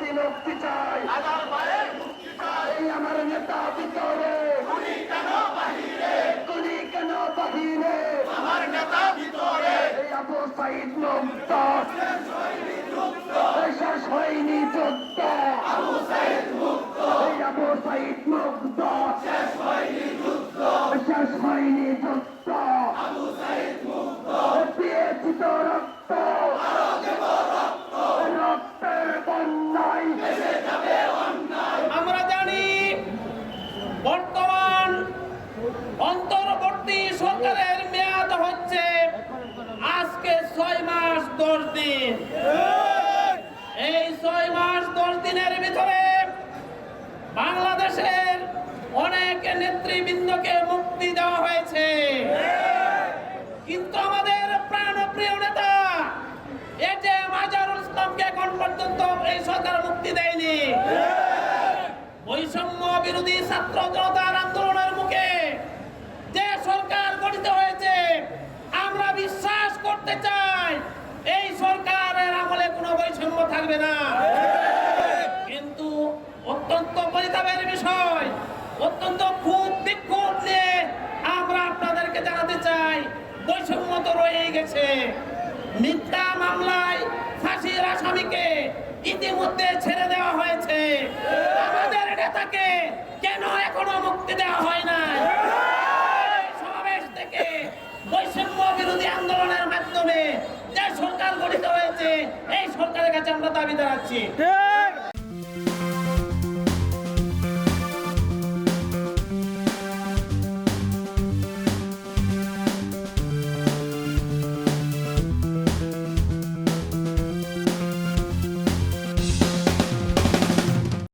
মুক্তি মুক্তি চাই। এই আমার নেতা ভিতরে গুলি কেন বাহিরে? গুলি কেন বাহিরে? আমার নেতা ভিতরে এই আবু সাইদ মুক্ত। শেষ হয়নি যুদ্ধ দিনের ভিতরে বাংলাদেশের অনেক নেতৃবৃন্দকে মুক্তি দেওয়া হয়েছে। কিন্তু আমাদের প্রাণপ্রিয় নেতা এ যে মাজারুল ইসলামকে এখন পর্যন্ত এই সরকার মুক্তি দেয়নি। বৈষম্য বিরোধী ছাত্র জনতার আন্দোলনের মুখে যে সরকার গঠিত হয়েছে, আমরা বিশ্বাস করতে চাই, এই সরকারের আমলে কোনো বৈষম্য থাকবে না। অত্যন্ত খুব বিক্ষোভ নিয়ে আমরা আপনাদেরকে জানাতে চাই, বৈষম্য তো রয়েই গেছে। মিথ্যা মামলায় ফাঁসির আসামিকে ইতিমধ্যে ছেড়ে দেওয়া হয়েছে। আমাদের নেতাকে কেন এখনও মুক্তি দেওয়া হয় না সমাবেশ থেকে বৈষম্য বিরোধী আন্দোলনের মাধ্যমে যে সরকার গঠিত হয়েছে, এই সরকারের কাছে আমরা দাবি জানাচ্ছি।